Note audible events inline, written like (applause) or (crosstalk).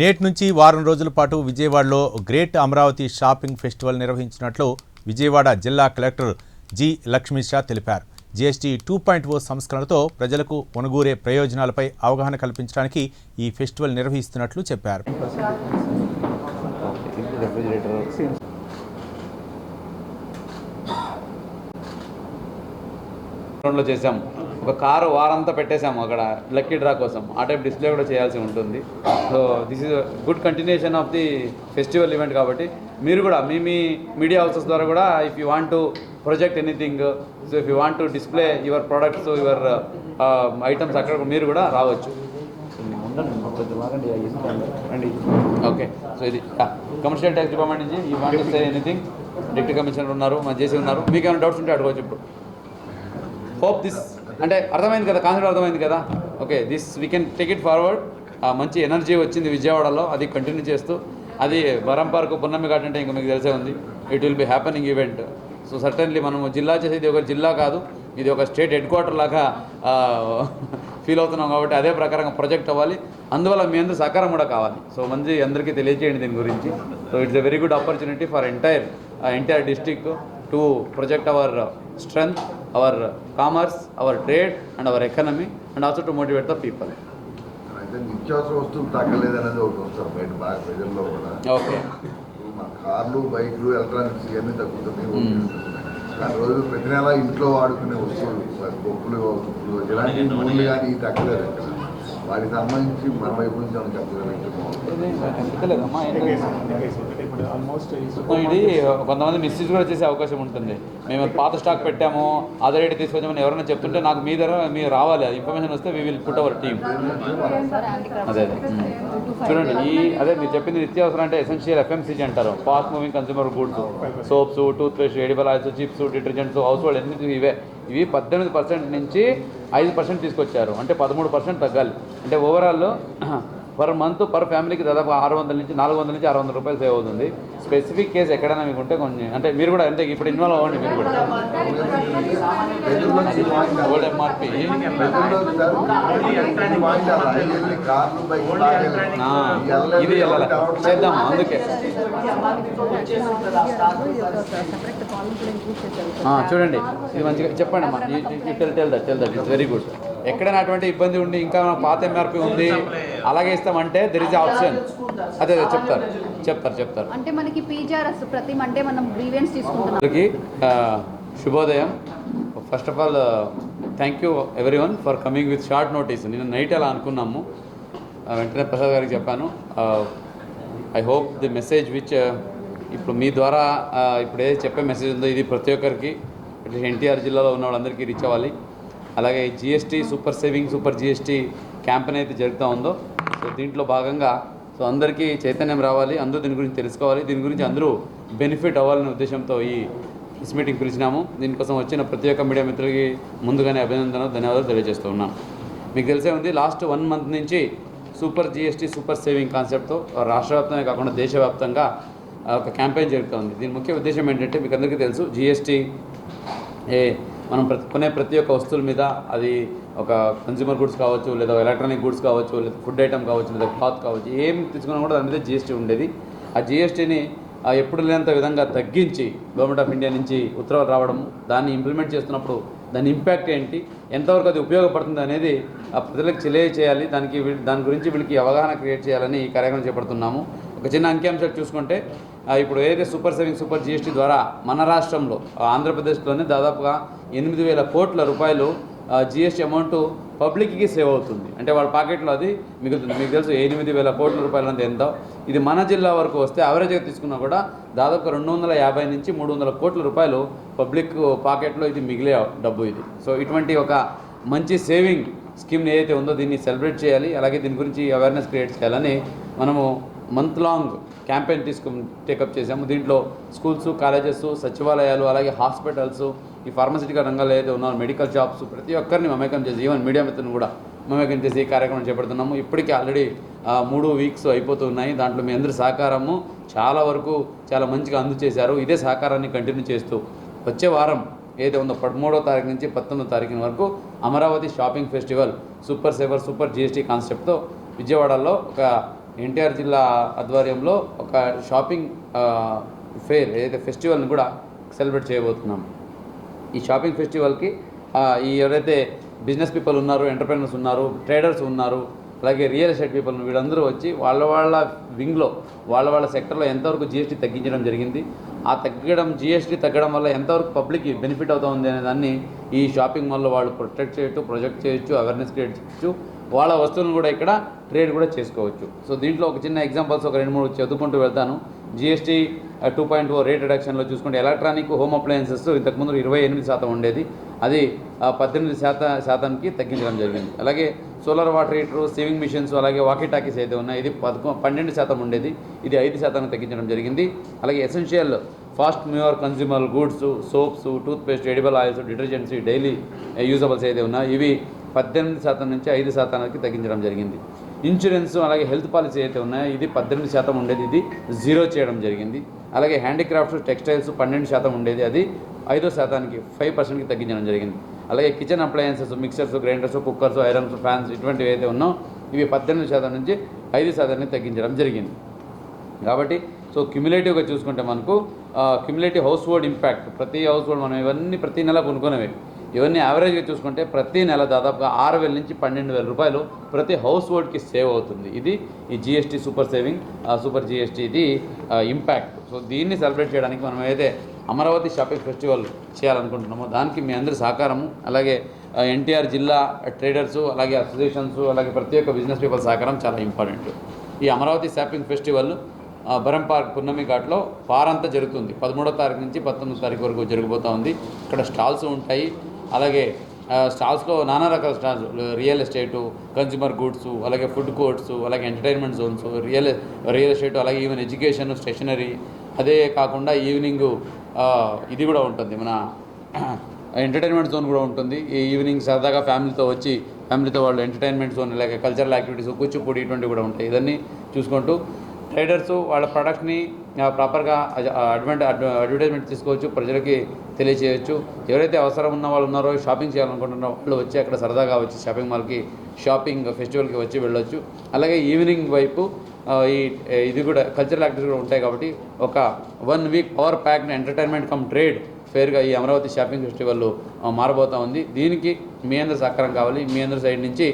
నేటి నుంచి వారం రోజుల పాటు విజయవాడలో గ్రేట్ అమరావతి షాపింగ్ ఫెస్టివల్ నిర్వహించినట్లు విజయవాడ జిల్లా కలెక్టర్ జి లక్ష్మీషా తెలిపారు. జీఎస్టీ టూ పాయింట్ ఓ సంస్కరణతో ప్రజలకు ఒనుగూరే ప్రయోజనాలపై అవగాహన కల్పించడానికి ఈ ఫెస్టివల్ నిర్వహిస్తున్నట్లు చెప్పారు. లో ఒక కారు వారంతా పెట్టేశాము అక్కడ లక్కీ డ్రా కోసం. ఆ టైప్ డిస్ప్లే కూడా చేయాల్సి ఉంటుంది. So this is good continuation of the festival event కాబట్టి మీరు కూడా మీ మీ మీడియా హౌసెస్ ద్వారా కూడా if you want to project anything so if you want to display your products your items అక్కడ మీరు కూడా రావచ్చు. ఓకే సో ఇది కమర్షియల్ ట్యాక్స్ డిపార్ట్మెంట్ నుంచి you want say anything deputy commissioner ఉన్నారు మా చేసి ఉన్నారు. మీకు ఏమైనా డౌట్స్ ఉంటే అడగవచ్చు ఇప్పుడు. హోప్ దిస్ అంటే అర్థమైంది కదా కాన్సెప్ట్ అర్థమైంది కదా? Okay this we can take it forward మంచి ఎనర్జీ వచ్చింది విజయవాడలో. అది కంటిన్యూ చేస్తూ అది వరంపార్క్ పున్నమి ఘాట్ అంటే ఇంకా మీకు తెలిసే ఉంది. It will be happening event so certainly మనం జిల్లా చేసేది ఒక జిల్లా కాదు ఇది ఒక స్టేట్ హెడ్ క్వార్టర్ లాగా ఫీల్ అవుతున్నాం కాబట్టి అదే ప్రకారంగా ప్రొజెక్ట్ అవ్వాలి. అందువల్ల మీ అందరూ సహకారం కూడా కావాలి. సో మంచి అందరికీ తెలియజేయండి దీని గురించి. So it's a very good opportunity for entire entire district to project our strength our commerce our trade and our economy and also to motivate the people అయితే నిత్యావసర వస్తువులు తగ్గలేదు అనేది ఒకటి వస్తారు బయట బాగా ప్రజల్లో కూడా. ఓకే. మన కార్లు బైక్లు ఎలక్ట్రానిక్స్ ఇవన్నీ తగ్గుతున్నాయి కానీ రోజు ప్రతి నెల ఇంట్లో వాడుకునే వస్తువులు ఉప్పులు ఇలాంటి నూనెలు కానీ తగ్గలేదు వాటికి సంబంధించి మన వైపు నుంచి మనం చెప్పగలిగితే ఇది కొంతమంది మిస్యూజ్ కూడా చేసే అవకాశం ఉంటుంది. మేము పాత స్టాక్ పెట్టాము అదే రేట్ తీసుకొచ్చామని ఎవరైనా చెప్తుంటే నాకు మీ దగ్గర మీరు రావాలి ఇన్ఫర్మేషన్ వస్తే we will put our team అదే అదే. చూడండి ఈ అదే మీరు చెప్పింది నిత్యావసరం అంటే ఎసెన్షియల్ ఎఫ్ఎంసీజీ అంటారు. Fast moving consumer goods soaps toothpaste edible oils chips detergents household ఎన్ని ఇవే. ఇవి పద్దెనిమిది పర్సెంట్ నుంచి ఐదు పర్సెంట్ తీసుకొచ్చారు. అంటే పదమూడు పర్సెంట్ తగ్గాలి. అంటే ఓవరాల్ పర్ మంత్ పర్ ఫ్యామిలీకి దాదాపు ఆరు వందల నుంచి నాలుగు వందల నుంచి ఆరు వందల రూపాయలు సేవ్ అవుతుంది. స్పెసిఫిక్ కేసు ఎక్కడైనా మీకు ఉంటే కొంచెం అంటే మీరు కూడా అంతే ఇప్పుడు ఇన్వాల్వ్ అవ్వండి మీరు కూడా. ఓల్డ్ ఎంఆర్పి ఇది వెళ్ళాలి. చేద్దాం అందుకే. చూడండి. ఇది మంచిగా చెప్పండి అమ్మా. Tell tell that tell that it's very good ఎక్కడైనా అటువంటి ఇబ్బంది ఉండి ఇంకా పాత ఎంఆర్పి ఉంది అలాగే ఇస్తామంటే దెర్ ఇస్ ఆప్షన్ అదే అదే చెప్తారు. చెప్తారు చెప్తారు. అంటే మనకి పీజీఆర్ఎస్ ప్రతి మండే మనం గ్రీవెన్స్ తీసుకుంటున్నాం. శుభోదయం. First of all thank you everyone for coming with short notice నేను నైట్ అలా అనుకున్నాము. వెంటనే ప్రసాద్ గారికి చెప్పాను. I hope the message which ఇప్పుడు మీ ద్వారా ఇప్పుడు ఏది చెప్పే మెసేజ్ ఉందో ఇది ప్రతి ఒక్కరికి ఎన్టీఆర్ జిల్లాలో ఉన్న వాళ్ళందరికీ రీచ్ అవ్వాలి. అలాగే GST super saving super GST campaign అయితే జరుగుతూ ఉందో సో దీంట్లో భాగంగా సో అందరికీ చైతన్యం రావాలి అందరూ దీని గురించి తెలుసుకోవాలి దీని గురించి అందరూ బెనిఫిట్ అవ్వాలనే ఉద్దేశంతో ఈ ప్రెస్ మీటింగ్ పిలిచినాము. దీనికోసం వచ్చిన ప్రతి ఒక్క మీడియా మిత్రులకి ముందుగానే అభినందనలు ధన్యవాదాలు తెలియజేస్తూ ఉన్నాను మీకు తెలిసే ఉంది లాస్ట్ వన్ మంత్ నుంచి సూపర్ జిఎస్టీ సూపర్ సేవింగ్ కాన్సెప్ట్తో రాష్ట్ర వ్యాప్తంగా కాకుండా దేశవ్యాప్తంగా ఒక క్యాంపెయిన్ జరుగుతుంది దీని ముఖ్య ఉద్దేశం ఏంటంటే మీకు అందరికీ తెలుసు జిఎస్టీ ఏ మనం ప్రతి కొనే ప్రతి ఒక్క వస్తువుల మీద అది ఒక కన్జ్యూమర్ గూడ్స్ కావచ్చు లేదా ఎలక్ట్రానిక్ గూడ్స్ కావచ్చు లేదా ఫుడ్ ఐటమ్ కావచ్చు లేదా క్లాత్ కావచ్చు ఏం తీసుకున్నా కూడా దాని మీద జిఎస్టీ ఉండేది. ఆ జిఎస్టీని ఎప్పుడు లేనంత విధంగా తగ్గించి గవర్నమెంట్ ఆఫ్ ఇండియా నుంచి ఉత్తర్వులు రావడం దాన్ని ఇంప్లిమెంట్ చేస్తున్నప్పుడు దాని ఇంపాక్ట్ ఏంటి ఎంతవరకు అది ఉపయోగపడుతుంది అనేది ఆ ప్రజలకు తెలియజేయాలి దానికి దాని గురించి వీళ్ళకి అవగాహన క్రియేట్ చేయాలని ఈ కార్యక్రమం చేపడుతున్నాము. ఒక చిన్న అంకిఅంశాలు చూసుకుంటే ఇప్పుడు ఏదైతే సూపర్ సేవింగ్ సూపర్ జిఎస్టీ ద్వారా మన రాష్ట్రంలో ఆంధ్రప్రదేశ్లోనే దాదాపుగా ఎనిమిది వేల కోట్ల రూపాయలు జిఎస్టీ అమౌంట్ పబ్లిక్కి సేవ్ అవుతుంది. అంటే వాళ్ళ పాకెట్లో అది మిగులుతుంది. మీకు తెలుసు ఎనిమిది వేల కోట్ల రూపాయలు అంటే ఎంత. ఇది మన జిల్లా వరకు వస్తే యావరేజ్గా తీసుకున్నా కూడా దాదాపు రెండు వందల యాభై నుంచి మూడు వందల కోట్ల రూపాయలు పబ్లిక్ పాకెట్లో ఇది మిగిలే డబ్బు ఇది. సో ఇటువంటి ఒక మంచి సేవింగ్ స్కీమ్ని ఏదైతే ఉందో దీన్ని సెలబ్రేట్ చేయాలి. అలాగే దీని గురించి అవేర్నెస్ క్రియేట్ చేయాలని మనము మంత్ లాంగ్ క్యాంపెయిన్ తీసుకు టేకప్ చేసాము దీంట్లో స్కూల్స్ కాలేజెస్ సచివాలయాలు అలాగే హాస్పిటల్స్ ఈ ఫార్మసిటికల్ రంగాలు ఏదైతే ఉన్నారో మెడికల్ షాప్స్ ప్రతి ఒక్కరిని మమేకం చేసి ఈవెన్ మీడియా మిత్రులను కూడా మమేకం చేసి ఈ కార్యక్రమం చేపడుతున్నాము. ఇప్పటికే ఆల్రెడీ మూడు వీక్స్ అయిపోతున్నాయి దాంట్లో మీ అందరి సహకారము చాలా వరకు చాలా మంచిగా అందచేశారు. ఇదే సహకారాన్ని కంటిన్యూ చేస్తూ వచ్చే వారం ఏదైతే ఉందో పదమూడో తారీఖు నుంచి పంతొమ్మిదో తారీఖు వరకు Amaravati shopping festival super saver super GST కాన్సెప్ట్తో విజయవాడలో ఒక ఎన్టీఆర్ జిల్లా ఆధ్వర్యంలో ఒక షాపింగ్ ఆ, ఫేర్ ఏదైతే ఫెస్టివల్ని కూడా సెలబ్రేట్ చేయబోతున్నాం. ఈ షాపింగ్ ఫెస్టివల్కి ఈ ఎవరైతే బిజినెస్ పీపుల్ ఉన్నారు ఎంటర్ప్రైనర్స్ ఉన్నారు ట్రేడర్స్ ఉన్నారు అలాగే రియల్ ఎస్టేట్ పీపుల్ వీళ్ళందరూ వచ్చి వాళ్ళ వాళ్ళ వింగ్లో వాళ్ళ వాళ్ళ సెక్టర్లో ఎంతవరకు జిఎస్టీ తగ్గించడం జరిగింది ఆ తగ్గడం జిఎస్టీ తగ్గడం వల్ల ఎంతవరకు పబ్లిక్కి బెనిఫిట్ అవుతుంది అనే దాన్ని ఈ షాపింగ్ మాల్లో వాళ్ళు ప్రొటెక్ట్ చేయొచ్చు ప్రొజెక్ట్ చేయొచ్చు అవేర్నెస్ క్రియేట్ చేయొచ్చు వాళ్ళ వస్తువులను కూడా ఇక్కడ ట్రేడ్ కూడా చేసుకోవచ్చు. సో దీంట్లో ఒక చిన్న ఎగ్జాంపుల్స్ ఒక రెండు మూడు చదువుకుంటూ వెళ్తాను. GST two point o rate రిడక్షన్లో చూసుకుంటే ఎలక్ట్రానిక్ హోమ్ అప్లయన్సెస్ ఇంతకుముందు ఇరవై ఎనిమిది శాతం ఉండేది. అది పద్దెనిమిది శాతం శాతానికి తగ్గించడం జరిగింది. అలాగే solar water heater saving machines అలాగే వాకీ టాకీస్ అయితే ఉన్నాయి. ఇది పదకొ పన్నెండు శాతం ఉండేది. ఇది ఐదు శాతానికి తగ్గించడం జరిగింది. అలాగే essential fast moving consumer goods soaps toothpaste edible oils detergents daily usables అయితే ఉన్నాయి. ఇవి పద్దెనిమిది శాతం నుంచి ఐదు శాతానికి తగ్గించడం జరిగింది. ఇన్సూరెన్స్ అలాగే హెల్త్ పాలసీ అయితే ఉన్నాయో ఇది పద్దెనిమిది శాతం ఉండేది ఇది జీరో చేయడం జరిగింది. అలాగే హ్యాండీక్రాఫ్ట్స్ టెక్స్టైల్స్ పన్నెండు శాతం ఉండేది అది ఐదో శాతానికి ఫైవ్ పర్సెంట్కి తగ్గించడం జరిగింది. అలాగే kitchen appliances mixers grinders cookers irons fans ఇటువంటివి అయితే ఉన్నాయో ఇవి పద్దెనిమిది శాతం నుంచి ఐదు శాతానికి తగ్గించడం జరిగింది. కాబట్టి సో క్యుములేటివ్గా చూసుకుంటే మనకు క్యుములేటివ్ హౌస్ హోల్డ్ ఇంపాక్ట్ ప్రతి హౌస్ హోల్డ్ మనం ఇవన్నీ ప్రతి నెల కొనుక్కునేవి. ఇవన్నీ యావరేజ్గా చూసుకుంటే ప్రతి నెల దాదాపుగా ఆరు వేల నుంచి పన్నెండు వేల రూపాయలు ప్రతి హౌస్ హోల్డ్కి సేవ్ అవుతుంది. ఇది ఈ GST super saving super GST ఇది ఇంపాక్ట్ సో దీన్ని సెలబ్రేట్ చేయడానికి మనం ఏదైతే అమరావతి షాపింగ్ ఫెస్టివల్ చేయాలనుకుంటున్నామో దానికి మీ అందరి సహకారము అలాగే ఎన్టీఆర్ జిల్లా ట్రేడర్స్ అలాగే అసోసియేషన్స్ అలాగే ప్రతి ఒక్క బిజినెస్ పీపుల్ సహకారం చాలా ఇంపార్టెంట్ ఈ Amaravati shopping festival berm berm park Punnami ఘాట్లో వారంతా జరుగుతుంది. పదమూడో తారీఖు నుంచి పంతొమ్మిదో తారీఖు వరకు జరగబోతూ ఉంది. ఇక్కడ స్టాల్స్ ఉంటాయి. అలాగే స్టాల్స్లో నానా రకాల stalls real estate consumer goods అలాగే ఫుడ్ కోర్ట్స్ అలాగే entertainment zones real real estate అలాగే ఈవెన్ ఎడ్యుకేషన్ స్టేషనరీ అదే కాకుండా ఈవినింగ్ ఇది కూడా ఉంటుంది మన (clears throat) ఎంటర్టైన్మెంట్ జోన్ కూడా ఉంటుంది. ఈ ఈవినింగ్ సరదాగా ఫ్యామిలీతో వచ్చి ఫ్యామిలీతో వాళ్ళు ఎంటర్టైన్మెంట్ జోన్ లేక కల్చరల్ యాక్టివిటీస్ కూచిపూడి ఇటువంటివి కూడా ఉంటాయి. ఇవన్నీ చూసుకుంటూ ట్రేడర్స్ వాళ్ళ ప్రొడక్ట్ని ప్రాపర్గా అడ్వాంట అడ్వర్టైజ్మెంట్ తీసుకోవచ్చు. ప్రజలకి తెలియచేయచ్చు. ఎవరైతే అవసరం ఉన్న వాళ్ళు ఉన్నారో షాపింగ్ చేయాలనుకుంటున్నారో వాళ్ళు వచ్చి అక్కడ సరదాగా వచ్చి షాపింగ్ మాల్కి షాపింగ్ ఫెస్టివల్కి వచ్చి వెళ్ళొచ్చు. అలాగే ఈవినింగ్ వైపు ఈ ఇది కూడా కల్చరల్ యాక్టివిటీస్ కూడా ఉంటాయి కాబట్టి ఒక one week power packed entertainment cum trade ఫేర్గా ఈ అమరావతి షాపింగ్ ఫెస్టివల్ మారబోతూ ఉంది. దీనికి మీ అందరి సహకారం కావాలి. మీ అందరి సైడ్ నుంచి